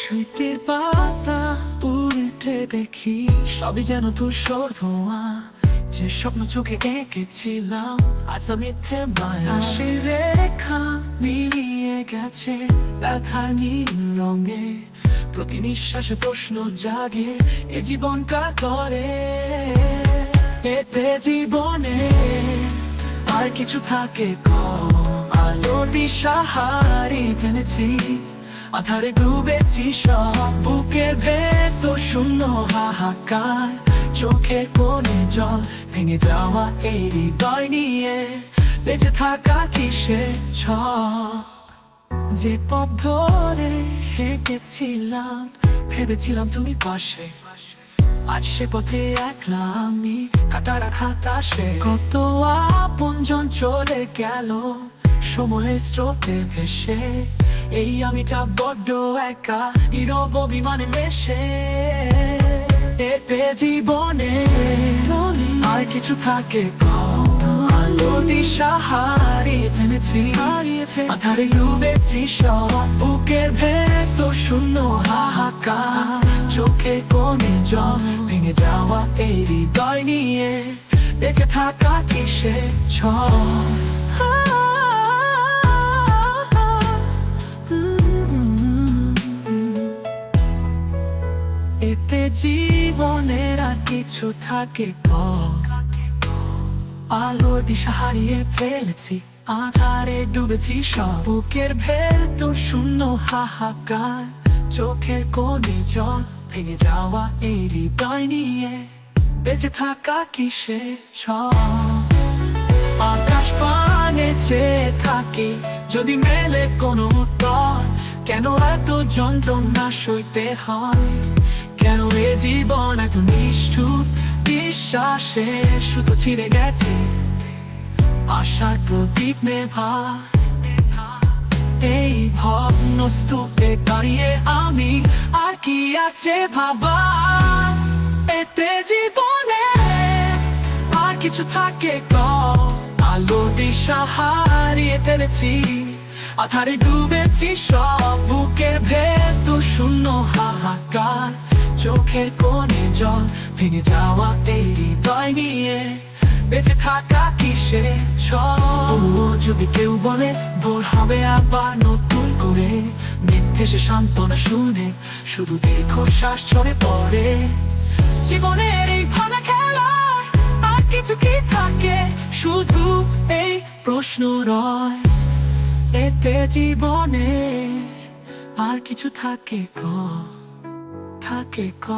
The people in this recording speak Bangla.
শীতের পাতা উল্টে দেখি, সবই যেন ধূসর ধোঁয়া। যে স্বপ্ন চোখে এঁকেছিলাম, আজ মিথ্যে মায়া। সে রেখা মিলিয়ে গেছে, ব্যথার নীল রঙে। প্রতি নিঃশ্বাসে প্রশ্ন জাগে, এ জীবন কার করে এতে জীবনে আর কিছু থাকে কম। আলো দিশাহারি ফেলেছি আধারে ডুবেছি সব, বুকের ভেতর শূন্য হাহাকার, চোখের কোণে জল ভেঙে যাওয়া এই হৃদয় নিয়ে বেঁচে থাকা কিসে ছ যে পথ ধরে হেঁটেছিলাম, ভেবেছিলাম তুমি পাশে। আজ সে পথে একলা আমি কাটা রাখা তাসে কত আপনজন চলে গেল, সময়ের স্রোতে ভেসে। এই আমিটা বড্ড একা, নীরব অভিমানে মেশে। এতে জীবনে আর কিছু থাকে আলো, দিশা হারিয়ে ফেলেছি। আধারে ডুবেছি সব। বুকের ভেতর শূন্য হাহাকার। চোখে কোণে জল ভেঙে যাওয়া এই হৃদয় নিয়ে বেঁচে থাকা কিসে ছ জীবনের আর কিছু থাকে আলোর দিশা হারিয়ে ফেলেছি, আধারে ডুবেছি সব। বুকের ভেতর শূন্য হাহাকার, চোখের কোণে জল ভেঙে যাওয়া এই হৃদয় নিয়ে বেঁচে থাকা কিসে ছ আকাশ পানে চেয়ে থাকি, যদি মেলে কোনো উত্তর, কেন এত যন্ত্রণা সইতে হয়? কেন এ জীবন এত নিষ্ঠুর? বিশ্বাসে শুধু ছিঁড়ে গেছে। আশার প্রদীপ নেভা। এই ভগ্ন স্তূপে দাঁড়িয়ে আমি আর কি আছে ভাবা? এতে জীবনে আর কিছু থাকে আলো, দিশা হারিয়ে ফেলেছি। আধারে ডুবেছি সব বুকের ভেতর শূন্য হাহাকার। চোখের কোণে জল ভেঙে যাওয়া এই হৃদয় নিয়ে বেঁচে থাকা কিসে ছ যদি কেউ বলে, ভোর হবে আবার নতুন করে। মিথ্যে সে সান্ত্বনা শুনে শুধু দীর্ঘশ্বাস ছড়ে পড়ে। জীবনের এই ভাঙা খেলা, আর কিছু কি থাকে? শুধু এই প্রশ্ন রয়, এতে জীবনে আর কিছু থাকে ক থাকে ক